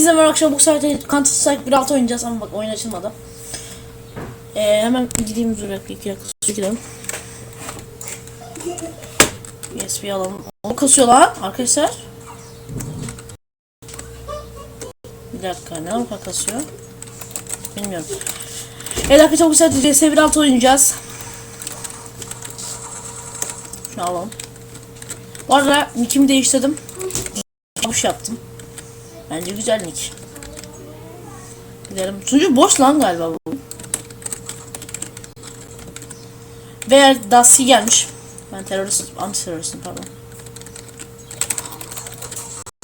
biz de akşam bu sefer Counter Strike 1.6 oynayacağız ama bak oyun açılmadı. Ee, hemen gideyim dur dakika iki dakika su gidelim. USB alalım. O kasıyor lan arkadaşlar. Bir dakika ne o kadar kasıyor? Bilmiyorum. Evet arkadaşlar bu sefer CS 1.6 oynayacağız. Şunu alalım. Bu arada nickimi değiştirdim. Boş yaptım. Bence güzel nick. Gidelim. Sunucu boş lan galiba bu. Ve Dasi gelmiş. Ben terörist, anti teröristim pardon.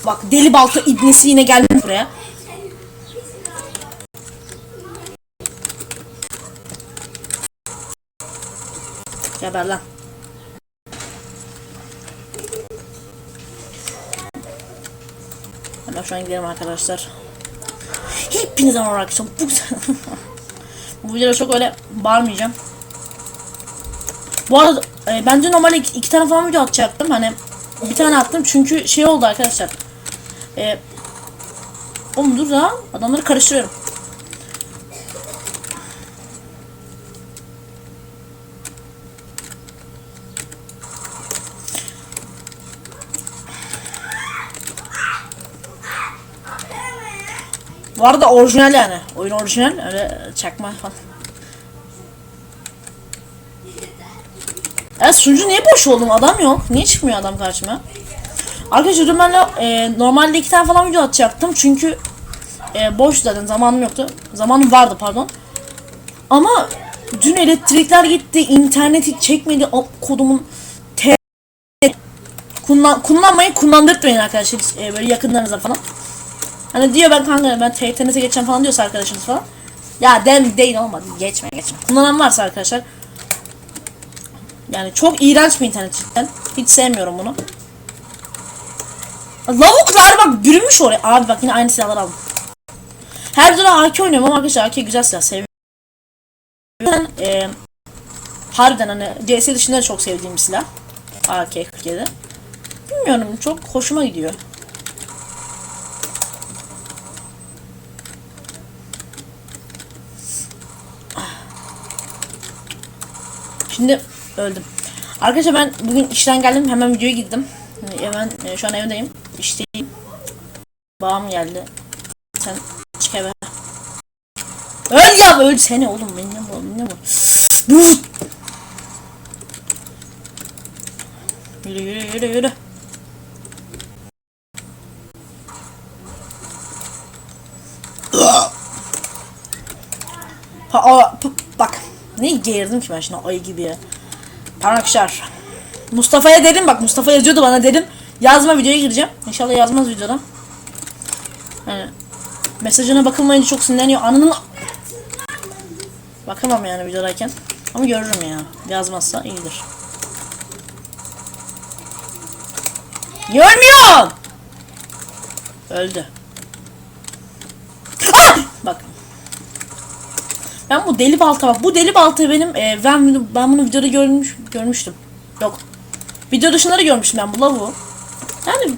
Bak deli balta ibnesi yine gelmiş buraya. Geber lan. Hemen şu an gidelim arkadaşlar. Hepinize merhaba arkadaşlar. Bu, bu videoda çok öyle bağırmayacağım. Bu arada e, bence normalde iki, iki tane falan video atacaktım. Hani bir tane attım çünkü şey oldu arkadaşlar. E, oğlum dur da adamları karıştırıyorum. Bu arada orijinal yani. Oyun orijinal. Öyle çakma falan. Ya sunucu niye boş oldum? Adam yok. Niye çıkmıyor adam karşıma? Arkadaşlar dün ben e, normalde iki tane falan video atacaktım. Çünkü e, boş zaten zamanım yoktu. Zamanım vardı pardon. Ama dün elektrikler gitti. interneti çekmedi. O, kodumun te Kullan, kullanmayın kullandırtmayın arkadaşlar. E, böyle yakınlarınıza falan. Hani diyor ben kanka ben TTNT'e geçeceğim falan diyorsa arkadaşınız falan. Ya del değil olmadı. Geçme geçme. Kullanan varsa arkadaşlar. Yani çok iğrenç bir internet cidden. Hiç sevmiyorum bunu. Lavuklar bak bürümüş oraya. Abi bak yine aynı silahlar aldım. Her videoda AK oynuyorum ama arkadaşlar AK güzel silah seviyorum. Ben e, harbiden hani CS dışında da çok sevdiğim bir silah. AK-47. Bilmiyorum çok hoşuma gidiyor. Şimdi öldüm. Arkadaşlar ben bugün işten geldim hemen videoya gittim. Hemen e, şu an evdeyim. İşteyim. Babam geldi. Sen çık eve. Öl ya öl seni oğlum benim bu bu. Bu. Yürü yürü yürü yürü. Ha, a, p- bak. Ne geğirdim ki ben şimdi ayı gibi ya. Arkadaşlar. Mustafa'ya dedim bak Mustafa yazıyordu bana dedim. Yazma videoya gireceğim. İnşallah yazmaz videoda. Yani mesajına bakılmayınca çok sinirleniyor. Anının Bakamam yani videodayken. Ama görürüm ya. Yazmazsa iyidir. Görmüyor. Öldü. Ah! Bak. Ben bu deli balta bak. Bu deli balta benim e, ben ben bunu videoda görmüş görmüştüm. Yok. Video dışında da görmüştüm ben bu lavu. Yani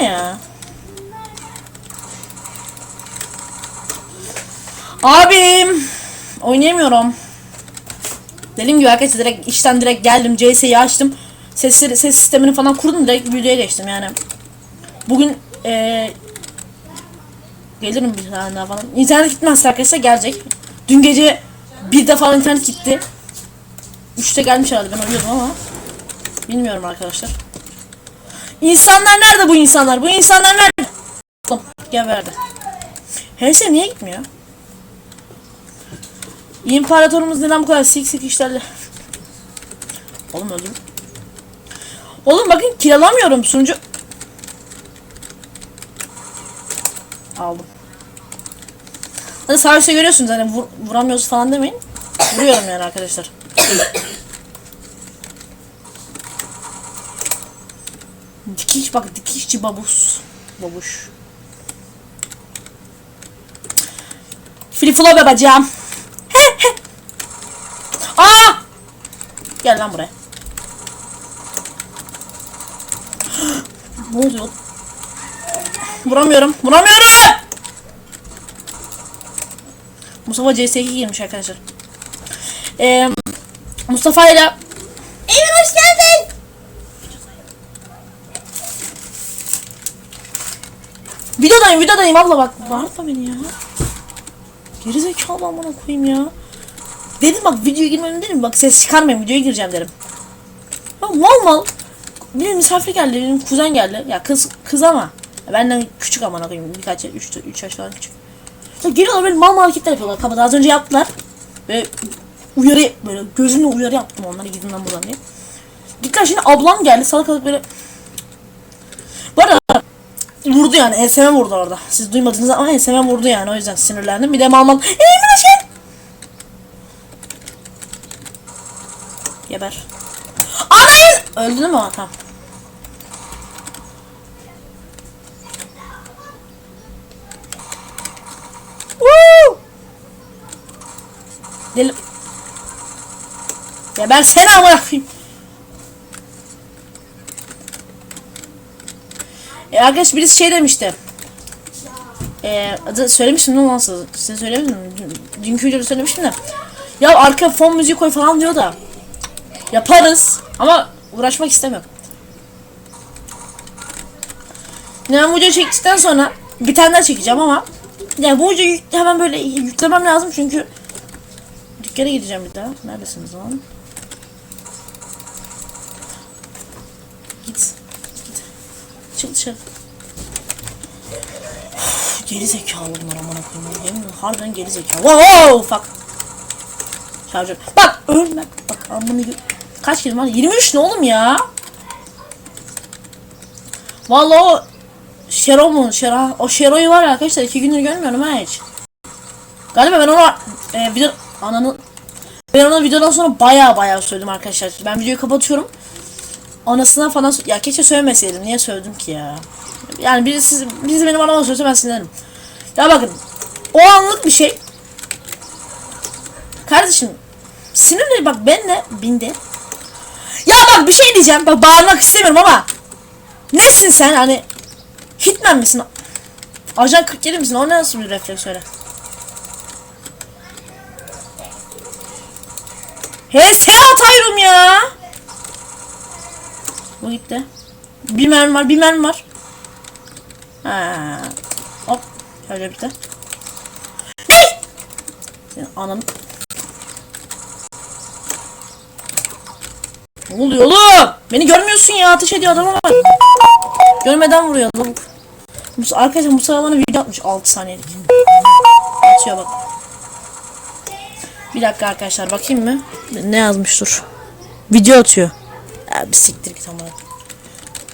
ne ya? Abim oynayamıyorum. Dediğim gibi arkadaşlar direkt işten direkt geldim. CS'yi açtım. Ses, ses sistemini falan kurdum direkt videoya geçtim yani. Bugün e, gelirim bir tane daha falan. İnternet gitmezse arkadaşlar gelecek. Dün gece bir defa internet gitti. Üçte gelmiş herhalde ben uyuyordum ama. Bilmiyorum arkadaşlar. İnsanlar nerede bu insanlar? Bu insanlar nerede? Geberdi. HS niye gitmiyor? İmparatorumuz neden bu kadar sik sik işlerle? Oğlum öldüm. Oğlum bakın kill alamıyorum sunucu. Aldım. Hadi sağ görüyorsunuz hani vur, vuramıyoruz falan demeyin. Vuruyorum yani arkadaşlar. dikiş bak dikişçi babus. Babuş. Filiflo babacığım. Aa! Gel lan buraya. ne oluyor? Vuramıyorum. Vuramıyorum. Mustafa CS2 girmiş arkadaşlar. Ee, Mustafa ile Emir hoş geldin. Videodayım videodayım abla bak. Bağırma beni ya. Geri zekalı amına koyayım ya. Dedim bak videoya girmem dedim bak ses çıkarmayayım videoya gireceğim dedim. Ya mal mal. Benim misafir geldi benim kuzen geldi. Ya kız kız ama. Ya benden küçük amına koyayım birkaç 3 3 yaş falan küçük. Geliyorlar böyle mal mal hareketler yapıyorlar kapıda az önce yaptılar. Ve uyarı böyle gözümle uyarı yaptım onlara gidin lan buradan diye. Gittiler şimdi ablam geldi salakalık böyle. Bu vurdu yani enseme vurdu orada. Siz duymadınız ama enseme vurdu yani o yüzden sinirlendim. Bir de mal mal. Eee hoş geldin. Geber. Anayın! Öldün mü? Tamam. Deli... Geber seni amına koyayım. E arkadaş birisi şey demişti. E, adı söylemiştim mi nasıl? Size söylemedim mi? Dün- Dünkü videoda söylemiştim de. Ya arka fon müziği koy falan diyor da. Yaparız ama uğraşmak istemiyorum. Yani bu videoyu çektikten sonra bir tane daha çekeceğim ama yani bu videoyu hemen böyle yüklemem lazım çünkü dükkana gideceğim bir daha. Neredesiniz lan? Git. Git. Çık dışarı. Geri zekalı bunlar amına koyayım. Yemin harbiden geri zekalı. Wow, fuck. Şarjör. Bak ölme. Bak amını Kaç kilim var? 23 ne oğlum ya? Vallahi o Şero mu? Şero, o Şero'yu var ya arkadaşlar iki gündür görmüyorum ha hiç. Galiba ben ona e, video ananı ben ona videodan sonra baya baya söyledim arkadaşlar. Ben videoyu kapatıyorum. Anasına falan ya keşke söylemeseydim. Niye söyledim ki ya? Yani birisi birisi benim anama söylese ben sinirlenirim. Ya bakın o anlık bir şey. Kardeşim sinirli bak benle bindi. Ya bak bir şey diyeceğim. Bak bağırmak istemiyorum ama. Nesin sen hani? Hitman misin? Ajan 47 misin? O nasıl bir refleks öyle? He sen atıyorum ya. Bu gitti. Bir mermi var, bir mermi var. Ha. Hop. Şöyle bitti. Ne? Senin ananı. Ne oluyor oğlum? Beni görmüyorsun ya. Ateş ediyor adama bak. Görmeden vuruyor lavuk. Arkadaşlar Musa bana video atmış 6 saniyelik. Atıyor bak. Bir dakika arkadaşlar bakayım mı? Ne yazmış dur. Video atıyor. Ya bir siktir git ama.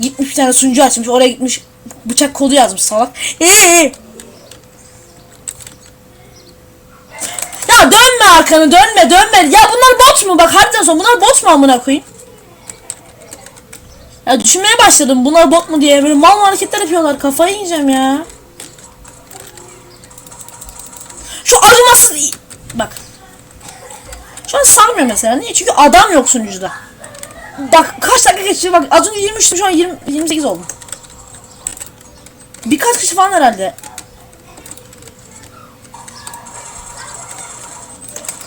Gitmiş bir tane sunucu açmış. Oraya gitmiş bıçak kodu yazmış salak. Ee! Ya dönme arkanı dönme dönme. Ya bunlar bot mu? Bak harbiden son bunlar bot mu amına koyayım? Ya düşünmeye başladım bunlar bot mu diye böyle mal mal hareketler yapıyorlar kafayı yiyeceğim ya. Şu acımasız bak. Şu an sarmıyor mesela niye? Çünkü adam yok sunucuda. Bak kaç dakika geçti bak az önce 23'tüm şu an 20, 28 oldum. Birkaç kişi falan herhalde.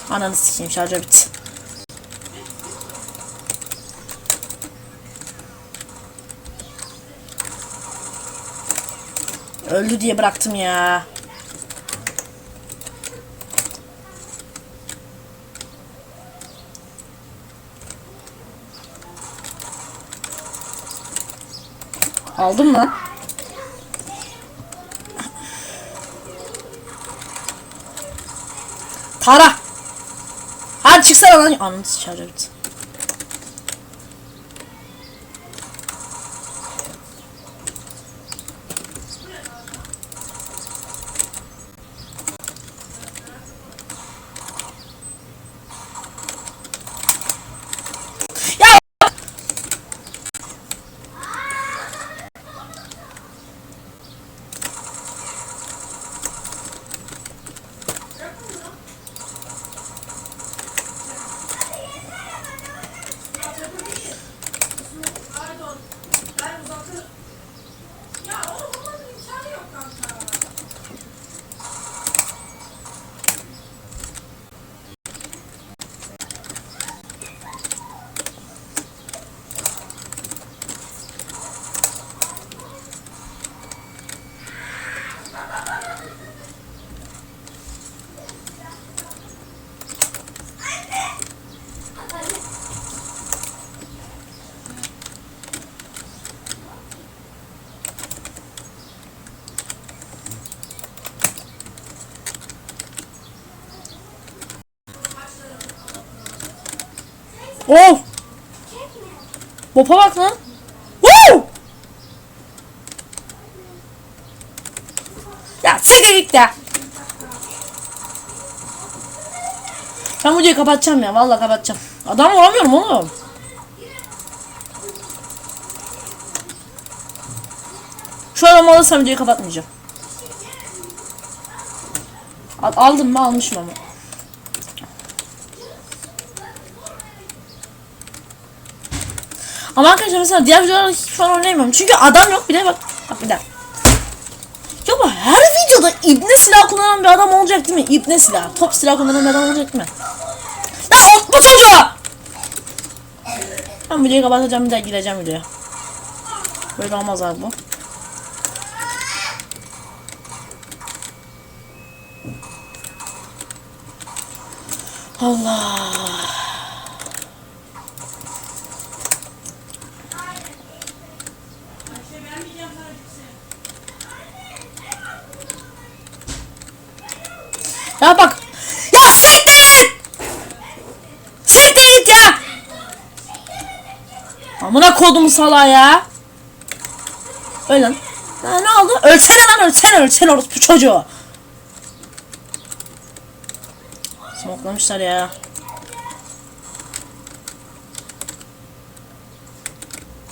Ananı sikeyim şarjör bitti. Öldü diye bıraktım ya. Aldın mı? Tara. Hadi çıksana lan. Ananı sıçarım. Oh! Bopa bak lan. Woo! Ya siktir git ya. Ben videoyu kapatacağım ya. Vallahi kapatacağım. Adam vuramıyorum oğlum. Şu adamı alırsam videoyu kapatmayacağım. Al- aldım mı almışım ama. Ama arkadaşlar mesela diğer videolarda hiç falan oynayamıyorum. Çünkü adam yok bir de bak. Bak bir dakika. Ya bu her videoda ibne silah kullanan bir adam olacak değil mi? İbne silah. Top silah kullanan bir adam olacak değil mi? Ya bu çocuğu! Ben videoyu kapatacağım bir daha gireceğim videoya. Böyle olmaz abi bu. Allah. Ya bak. Ya siktir git. Siktir git ya. Amına kodum sala ya. Öl lan. Ne oldu? Ölsene lan ölsene ölsene orospu çocuğu. Smoklamışlar ya.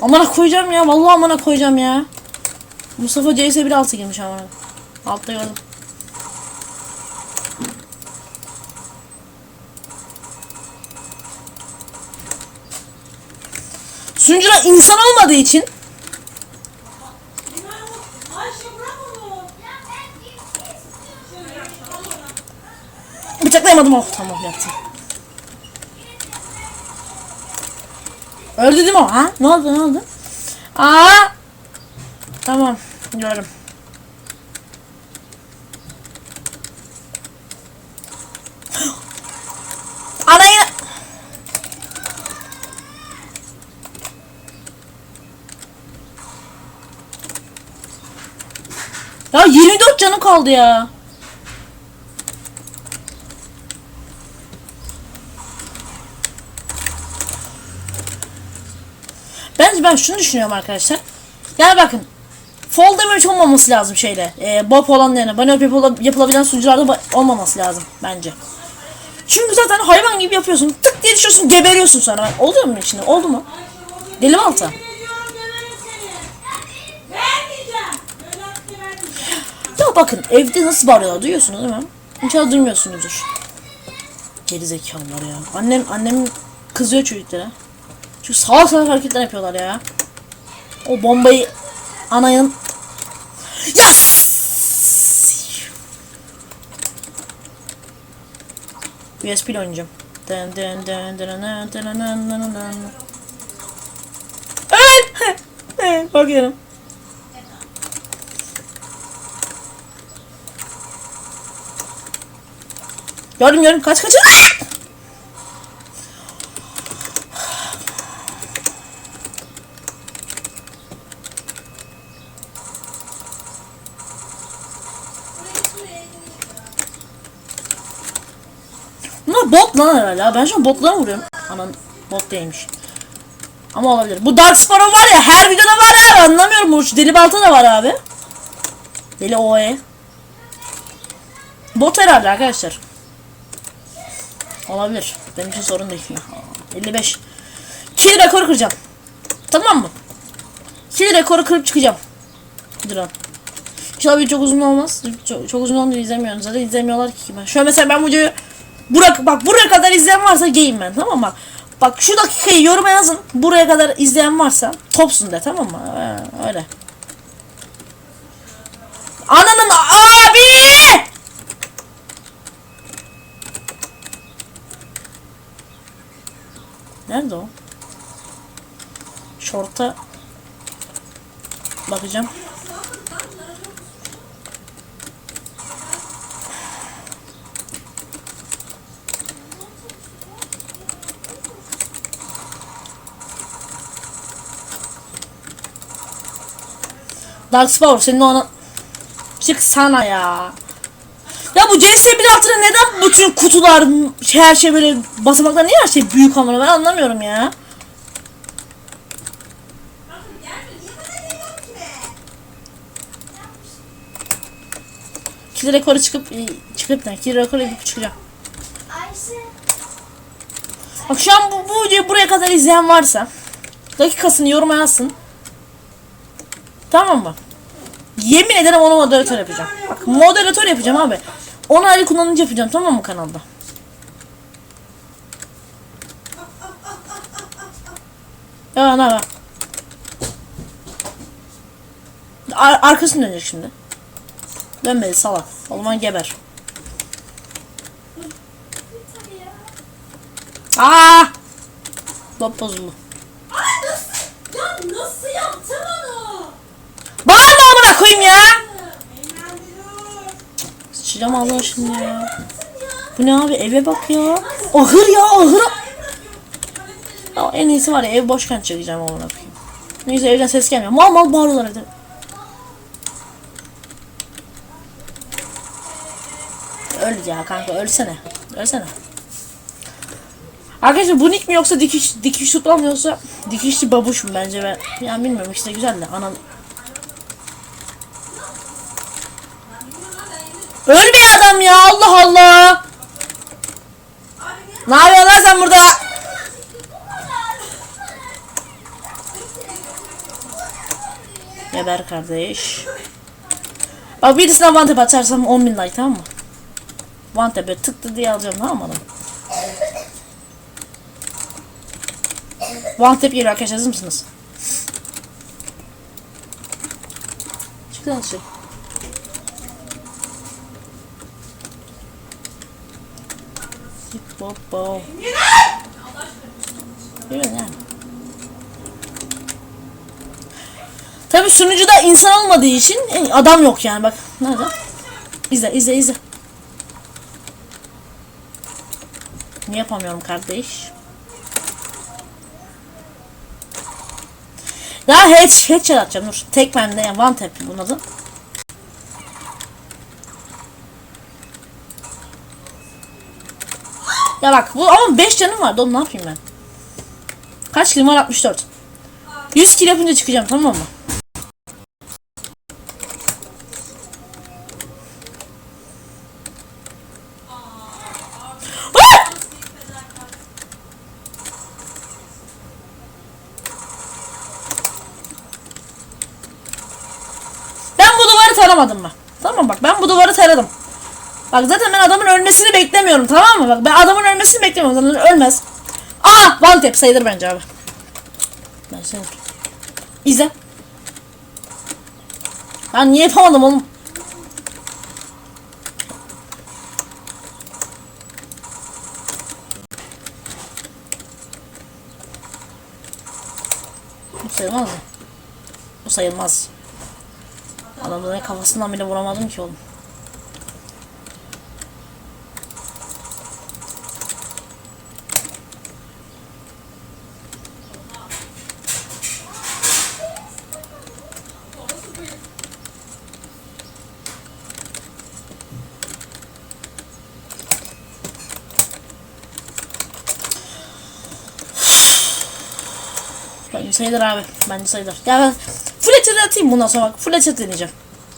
Amına koyacağım ya. Vallahi amına koyacağım ya. Mustafa CS 1.6 girmiş amına. Altta gördüm. Sunucuda insan olmadığı için bıçaklayamadım. Oh tamam yaptım. Öldü değil mi o? Ha? Ne oldu ne oldu? Aa! Tamam. Gördüm. Ana yine... Ya 24 canı kaldı ya. Bence ben şunu düşünüyorum arkadaşlar. Yani bakın. Fall damage olmaması lazım şeyle. E, bop olan hop yapıla- yapılabilen sunucularda olmaması lazım bence. Çünkü zaten hayvan gibi yapıyorsun. Tık diye düşüyorsun geberiyorsun sonra. Oluyor mu içinde? Oldu mu? Deli mi altı? Ya bakın evde nasıl bağırıyorlar duyuyorsunuz değil mi? İnşallah duymuyorsunuzdur. Geri zekalılar ya. Annem annem kızıyor çocuklara. Çünkü salak salak hareketler yapıyorlar ya. O bombayı anayın Yes! USB ile oynayacağım. Dın Gördüm gördüm kaç kaç. Ah! Bunlar bot lan herhalde. ya. Ben şu an botlara vuruyorum. Anan bot değilmiş. Ama olabilir. Bu Dark Sparrow var ya her videoda var abi anlamıyorum. Bu şu deli balta da var abi. Deli OE. Bot herhalde arkadaşlar. Olabilir. Benim için sorun değil. 55. Kill rekoru kıracağım. Tamam mı? Kill rekoru kırıp çıkacağım. Duran. İnşallah video çok uzun olmaz. Çok, çok uzun olunca izlemiyorsunuz. Zaten izlemiyorlar ki. Ben. An mesela ben bu videoyu Burak, bak buraya kadar izleyen varsa geyim ben tamam mı? Bak şu dakikayı yoruma yazın. Buraya kadar izleyen varsa topsun de tamam mı? Ee, öyle. Ananın abi! Nerede o? Şorta bakacağım. Dark Spower senin o ana... Çık sana ya. Bu CS1 altına neden bütün kutular her şey böyle basamaklar niye her şey büyük ama ben anlamıyorum ya. Kill rekoru çıkıp e, çıkıp ne? Kill rekoru yapıp çıkacağım. Bak şu an bu, bu videoyu buraya kadar izleyen varsa dakikasını yoruma yazsın. Tamam mı? Yemin ederim onu moderatör yapacağım. Bak moderatör yapacağım abi. 10 aylık kullanıcı yapacağım tamam mı kanalda? Ya ne var? Ar arkasını dönecek şimdi. Dönmedi salak. O zaman geber. Aa! Bab bozuldu. Ya nasıl yaptın onu? Bağırma amına koyayım ya. Sıçacağım Allah şimdi ya. Bu ne abi eve bak ya. Ahır ya ahır. Ya en iyisi var ya ev boşken çekeceğim amına koyayım. Neyse evden ses gelmiyor. Mal mal bağırıyorlar evde. Öl ya kanka ölsene. Ölsene. Arkadaşlar bu nick mi yoksa dikiş dikiş tutmam yoksa dikişli babuşum bence ben. Yani bilmiyorum işte güzel de anan. Öl bir adam ya Allah Allah. Ne yapıyorsun lan sen burada? Geber kardeş. Bak birisine one tap atarsam 10 bin like tamam mı? One tap'e tıktı diye alacağım tamam mı adam? One tap arkadaşlar hazır mısınız? Çıktı şey. Bop. Yürü yani. Tabi sunucuda insan olmadığı için e, adam yok yani bak. Nerede? İzle izle izle. Niye yapamıyorum kardeş? Daha head, headshot atacağım dur. Tek bende yani one tap bunun adı. Ya bak bu ama 5 canım vardı oğlum ne yapayım ben? Kaç kilim var 64. 100 kill yapınca çıkacağım tamam mı? Ben bu duvarı taramadım bak. Tamam bak ben bu duvarı taradım. Bak zaten ben adamın ölmesini beklemiyorum tamam mı? Bak ben adamın ölmesini beklemiyorum. Zaten ölmez. Aa one tap sayılır bence abi. Ben sayılır. İzle. Ben niye yapamadım oğlum? Bu sayılmaz mı? Bu sayılmaz. Adamın kafasından bile vuramadım ki oğlum. Bence sayılır abi. Bence sayılır. Ya ben full headshot atayım bundan sonra bak. Full headshot deneyeceğim.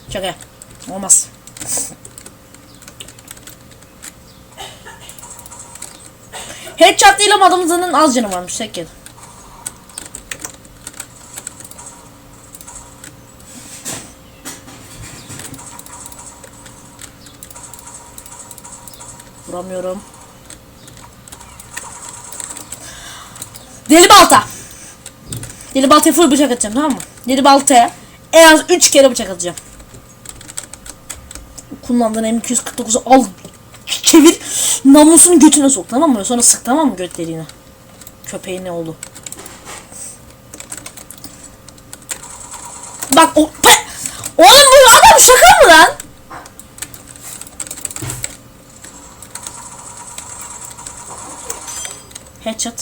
Şaka. Olmaz. Headshot değil ama adamın az canı varmış. Tek yedi. Vuramıyorum. Deli balta. Deli baltaya full bıçak atacağım tamam mı? Deli baltaya en az 3 kere bıçak atacağım. Kullandığın M249'u al çevir namusunu götüne sok tamam mı? Sonra sık tamam mı göt deliğine? Köpeğin ne oldu? Bak o pe Oğlum bu adam şaka mı lan? Headshot.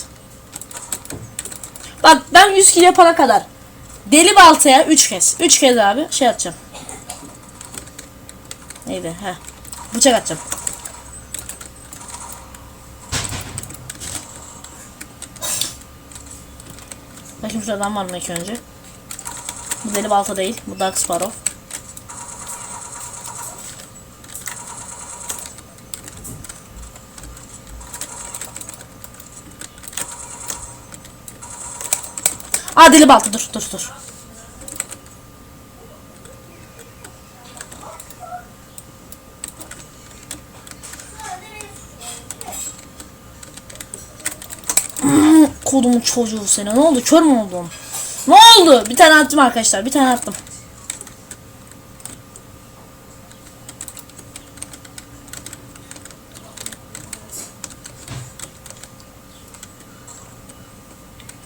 Bak ben 100 kill yapana kadar deli baltaya 3 kez. 3 kez abi şey atacağım. Neydi? He. Bıçak atacağım. Bakayım şuradan var mı ilk önce? Bu deli balta değil. Bu Dark Sparrow. Aa deli balta dur dur dur. Kodumun çocuğu seni. Ne oldu? Kör mü oldun? Ne oldu? Bir tane attım arkadaşlar. Bir tane attım.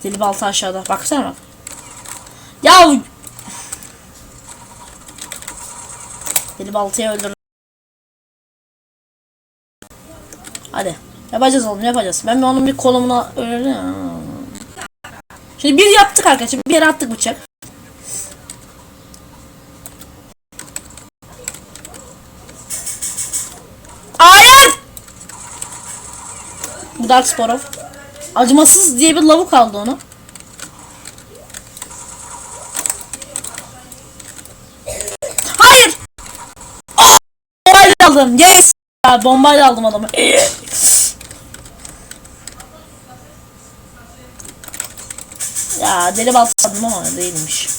Deli balta aşağıda. Baksana bak. Ya Deli baltayı öldür. Hadi. Yapacağız oğlum yapacağız. Ben bir onun bir kolumuna öyle. Şimdi bir yaptık arkadaşlar. Bir yere attık bıçak. Hayır! Dark Sparrow. Acımasız diye bir lavuk aldı onu. Hayır! Ah! Bombayla aldım. Yes! Ya, bombayla aldım adamı. Ya deli balta aldım ama değilmiş.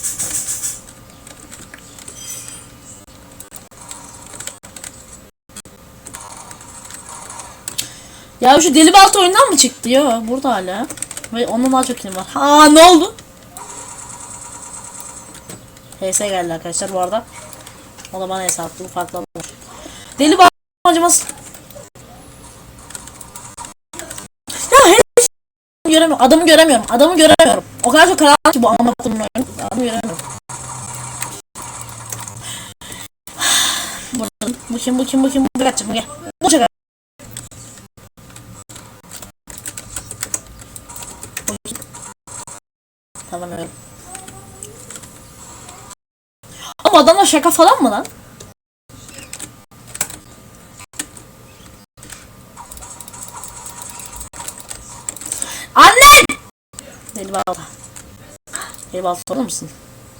Ya şu deli balta oyundan mı çıktı? Yo burada hala. Ve ondan daha çok kilim var. Ha ne oldu? HS geldi arkadaşlar bu arada. O da bana. Bu farklı olur. Deli balta acıması. Ya HS göremiyorum. Adamı göremiyorum. Adamı göremiyorum. O kadar çok karanlık ki bu amına koyduğum oyun. Adamı göremiyorum. Bu kim bu kim bu kim bu kaçacak gel. Bu çakar. Öyle. Ama adamlar şaka falan mı lan? Anne! Deli balta. Deli balta olur musun?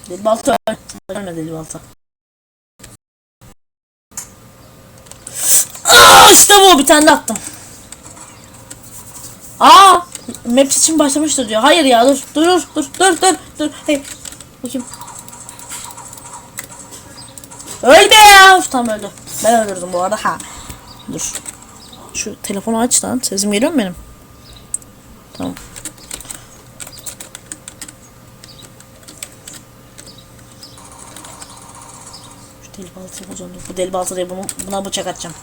Deli balta öl. Ölme deli balta. Aa, işte bu bir tane attım. Aa! Map için başlamıştır diyor. Hayır ya dur dur dur dur dur dur. Hey. Bakayım. Öl be ya. Tamam öldü. Ben öldürdüm bu arada. Ha. Dur. Şu telefonu aç lan. Sesim geliyor mu benim? Tamam. Şu deli baltayı bulacağım. Bu deli balta değil. Bunu, buna bıçak atacağım.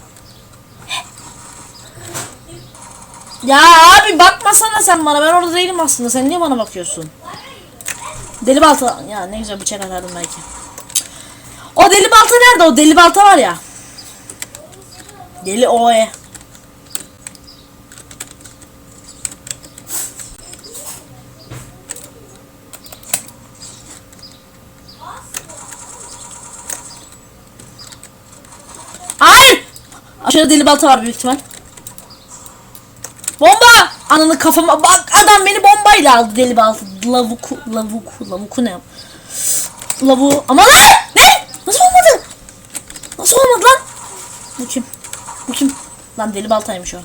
Ya abi bakmasana sen bana. Ben orada değilim aslında. Sen niye bana bakıyorsun? Deli balta. Ya ne güzel bıçak atardım belki. O deli balta nerede? O deli balta var ya. Deli oe. Hayır! Aşağıda deli balta var büyük ihtimal. Bomba! Ananı kafama bak adam beni bombayla aldı deli balta. Lavuku, lavuku, lavuku ne? Lavu ama lan! Ne? Nasıl olmadı? Nasıl olmadı lan? Bu kim? Bu kim? Lan deli baltaymış o.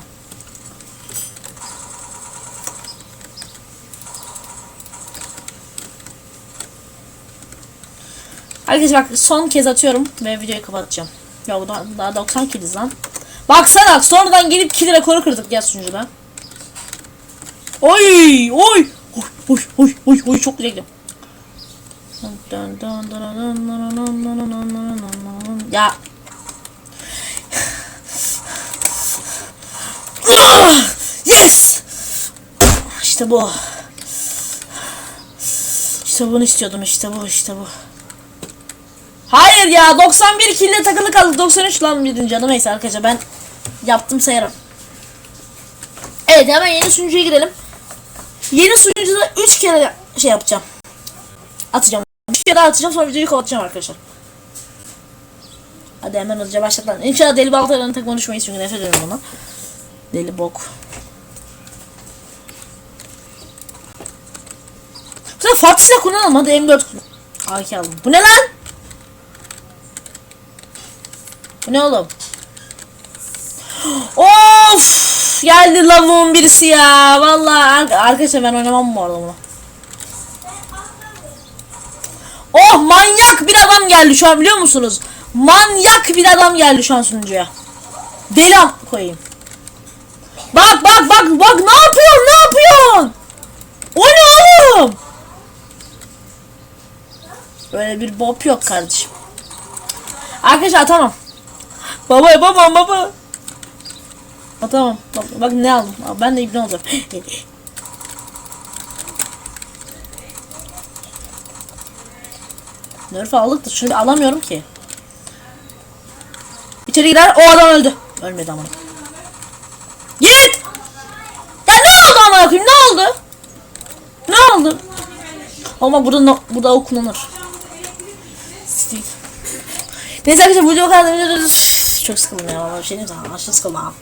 Arkadaşlar bak son kez atıyorum ve videoyu kapatacağım. Ya bu da, daha 90 kiliz lan. Baksana sonradan gelip kill rekoru kırdık ya sunucuda. Oy! Oy! Oy! Oy! Oy! Oy! Çok güzel. Ya. Yes! İşte bu. İşte bunu istiyordum. İşte bu. İşte bu. Hayır ya 91 kille takılı kaldık. 93 lan birinci adı. Neyse arkadaşlar ben yaptım sayarım. Evet hemen yeni sunucuya girelim. Yeni sunucuda 3 kere şey yapacağım. Atacağım. Bir kere atacağım sonra videoyu kapatacağım arkadaşlar. Hadi hemen hızlıca başlatalım. İnşallah deli baltalarını tek konuşmayız çünkü nefret ediyorum ona. Deli bok. Sefer farklı silah kullanalım hadi M4 AK aldım. Bu ne lan? Bu ne oğlum? Of! Geldi lavuğun birisi ya. Vallahi ar- arkadaşlar ben oynamam bu arada bunu. Oh manyak bir adam geldi şu an biliyor musunuz? Manyak bir adam geldi şu an sunucuya. Deli koyayım. Bak bak bak bak ne yapıyorsun ne yapıyorsun? O ne oğlum? Böyle bir bop yok kardeşim. Arkadaşlar tamam. Baba baba baba. Ha, tamam. Bak, bak ne aldım. Aa, Ben de ibne olacağım. Nerf aldık da şunu alamıyorum ki. İçeri girer o adam öldü. Ölmedi ama. Git! Ya ne oldu amına koyayım ne oldu? Ne oldu? Ama burada no- burada o kullanır. Neyse arkadaşlar bu video kadar. Çok sıkıldım ya. Bir şey diyeyim sana. Aşırı sıkıldım.